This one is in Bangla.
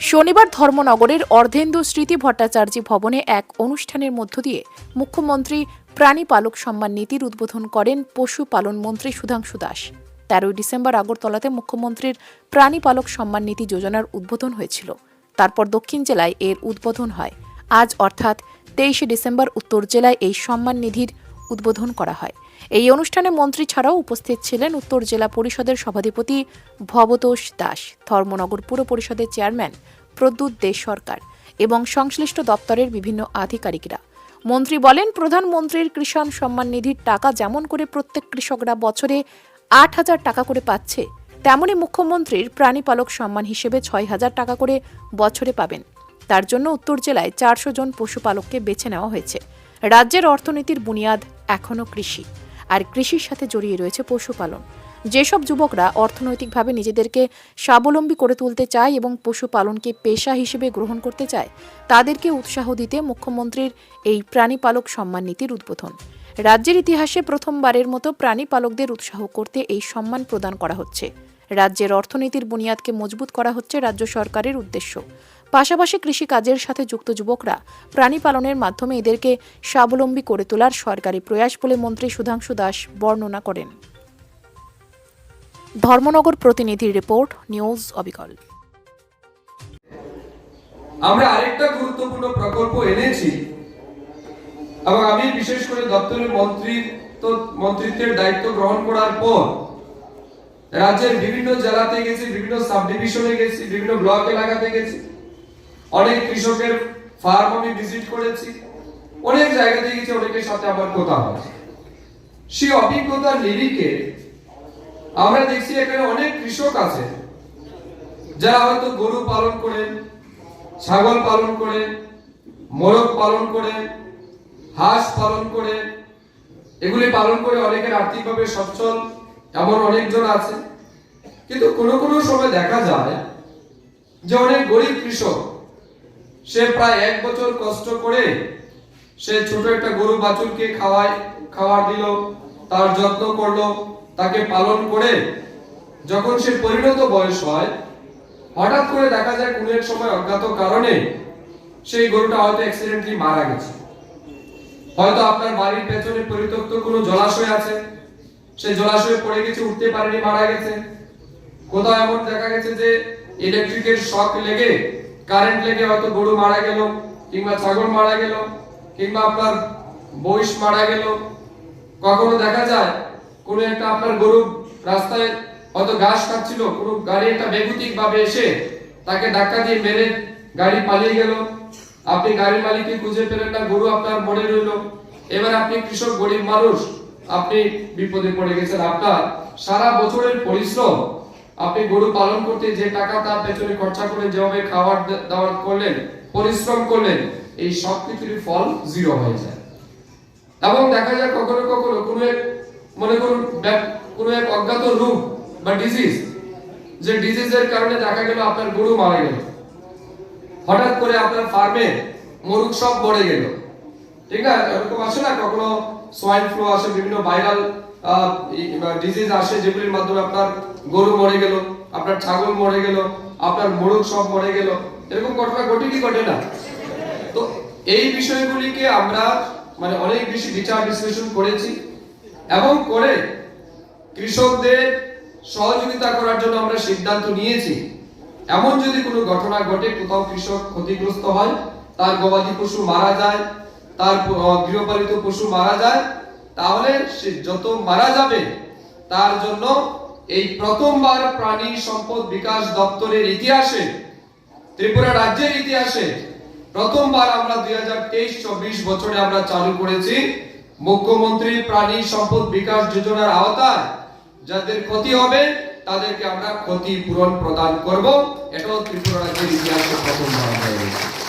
শনিবার ধর্মনগরের অর্ধেন্দু স্মৃতি ভট্টাচার্য ভবনে এক অনুষ্ঠানের মধ্য দিয়ে মুখ্যমন্ত্রী প্রাণী পালক সম্মান নীতির উদ্বোধন করেন পশুপালন মন্ত্রী সুধাংশু দাস। তেরোই ডিসেম্বর আগরতলাতে মুখ্যমন্ত্রীর প্রাণী পালক সম্মান নীতি যোজনার উদ্বোধন হয়েছিল। তারপর দক্ষিণ জেলায় এর উদ্বোধন হয়। আজ অর্থাৎ তেইশে ডিসেম্বর উত্তর জেলায় এই সম্মান নিধির উদ্বোধন করা হয়। এই অনুষ্ঠানে মন্ত্রী ছাড়াও উপস্থিত ছিলেন উত্তর জেলা পরিষদের সভাধিপতি ভবতোষ দাস, ধর্মনগর পুর পরিষদের চেয়ারম্যান প্রদ্যুৎ দেশ সরকার এবং সংশ্লিষ্ট দপ্তরের বিভিন্ন আধিকারিকরা। মন্ত্রী বলেন, প্রধানমন্ত্রীর কৃষাণ সম্মান নিধির টাকা যেমন করে প্রত্যেক কৃষকরা বছরে আট হাজার টাকা করে পাচ্ছে, তেমনি মুখ্যমন্ত্রীর প্রাণীপালক সম্মান হিসেবে ছয় হাজার টাকা করে বছরে পাবেন। তার জন্য উত্তর জেলায় চারশো জন পশুপালককে বেছে নেওয়া হয়েছে। রাজ্যের অর্থনীতির বুনিয়াদ এখনও কৃষি আর কৃষির সাথে জড়িয়ে রয়েছে পশুপালন। যেসব যুবকরা অর্থনৈতিকভাবে নিজেদেরকে স্বাবলম্বী করে তুলতে চায় এবং পশুপালনকে পেশা হিসেবে গ্রহণ করতে চায়, তাদেরকে উৎসাহ দিতে মুখ্যমন্ত্রীর এই প্রাণীপালক সম্মান নীতির উদ্বোধন। রাজ্যের ইতিহাসে প্রথমবারের মতো প্রাণীপালকদের উৎসাহ করতে এই সম্মান প্রদান করা হচ্ছে। রাজ্যের অর্থনীতির বুনিয়াদকে মজবুত করা হচ্ছে রাজ্য সরকারের উদ্দেশ্য। পাশাপাশি কৃষিকাজের সাথে যুক্ত যুবকরা প্রাণী পালনের মাধ্যমে এদেরকে স্বাবলম্বী করে তোলার সরকারি প্রয়াস বলে মন্ত্রী সুধাংশু দাস বর্ণনা করেন। ধর্মনগর প্রতিনিধির রিপোর্ট, নিউজ অবিকল। আমরা আরেকটা গুরুত্বপূর্ণ প্রকল্প এনেছি এবং আমি বিশেষ করে দপ্তরের মন্ত্রী তো মন্ত্রিত্বের দায়িত্ব গ্রহণ করার পর রাজ্যের বিভিন্ন জেলাতে গেছি, বিভিন্ন সাব ডিভিশনে গেছি, বিভিন্ন ব্লক এলাকাতে গেছি। অনেক কৃষকের ফার্ম আমি ভিজিট করেছি। অনেক জায়গাতে গেছি অনেকের সাথে আমার কথা হয়েছে। সেই অভিজ্ঞতার নিরিখে আমরা দেখছি এখানে অনেক কৃষক আছে, যারা হয়তো গরু পালন করেন, ছাগল পালন করে মোরগ পালন করে হাঁস পালন করে। এগুলি পালন করে অনেকের আর্থিকভাবে সচ্ছল, এমন অনেকজন আছে। কিন্তু কোনো কোনো সময় দেখা যায় যে অনেক গরিব কৃষক সে প্রায় এক বছর কষ্ট করে সে ছোট একটা গরু বাছুরকে খাওয়ায় খাবার দিল, তার যত্ন করল, তাকে পালন করে যখন সে পরিণত বয়স হয়, হঠাৎ করে দেখা যায় কোনো এক সময় অজ্ঞাত কারণে সেই গরুটা হয়তো অ্যাক্সিডেন্টলি মারা গেছে। হয়তো আপনার বাড়ির পেছনে পরিত্যক্ত কোনো জলাশয় আছে, সেই জলাশয়ে পড়ে গেছে, উঠতে পারেনি, মারা গেছে। কোথাও এমন দেখা গেছে যে ইলেকট্রিকের শক লেগে কারেন্ট লেগে হয়তো গরু মারা গেল, কিংবা ছাগল মারা গেল, কিংবা আপনার বইস মারা গেল। কখনো দেখা যায়, কোনো একটা আপনার গরু রাস্তায় হয়তো ঘাস খাচ্ছিল, কোনো গাড়ি একটা বেগুতিক ভাবে এসে তাকে ধাক্কা দিয়ে মেরে গাড়ি পালিয়ে গেল। আপনি গাড়ির মালিককে খুঁজে পেলেন না, গরু আপনার মনে রইল। এবার আপনি কৃষক, গরিব মানুষ, আপনি বিপদে পড়ে গেছেন। আপনার সারা বছরের পরিশ্রম আপনি গরু পালন করতে যে টাকা তার পেছনে খরচা করে যেভাবে খাবার দে- দাবার করলেন, পরিশ্রম করলেন, এই সব কিছুরই ফল জিরো হয়ে যায়। এবং দেখা যায় কখনো কখনো কোনো এক, মনে করুন কোনো এক অজ্ঞাত রোগ বা ডিজিজ যে ডিজিজের কারণে দেখা গেল আপনার গরু মারা গেল। হঠাৎ করে আপনার ফার্মে মরুক সব মরে গেল। ঠিক না? এরকম আসে না? কখনো সোয়াইন ফ্লু আসে, বিভিন্ন ভাইরাল ডিজিজ আসে যেগুলির মাধ্যমে আপনার গরু মরে গেল, আপনার ছাগল মরে গেল, আপনার মোরগ সব মরে গেল, এরকম ঘটনা ঘটে কি ঘটে না। তো এই বিষয়গুলিকে আমরা মানে অনেক বেশি বিচার বিশ্লেষণ করেছি এবং করে কৃষকদের সহযোগিতা করার জন্য আমরা সিদ্ধান্ত নিয়েছি। এমন যদি কোনো ঘটনা ঘটে, কোথাও কৃষক ক্ষতিগ্রস্ত হয়, তার গবাদি পশু মারা যায়, তার গৃহপালিত পশু মারা যায় তাহলে সে যত মারা যাবে, তার জন্য এই প্রথমবার প্রাণী সম্পদ বিকাশ দপ্তরের ইতিহাসে, ত্রিপুরা রাজ্যের ইতিহাসে প্রথমবার আমরা দুই হাজার তেইশ, চব্বিশ বছরে আমরা চালু করেছি মুখ্যমন্ত্রী প্রাণী সম্পদ বিকাশ যোজনার আওতায়। যাদের ক্ষতি হবে, তাদেরকে আমরা ক্ষতিপূরণ প্রদান করব। এটাও ত্রিপুরা রাজ্যের ইতিহাসে প্রথমবার হয়ে গেছে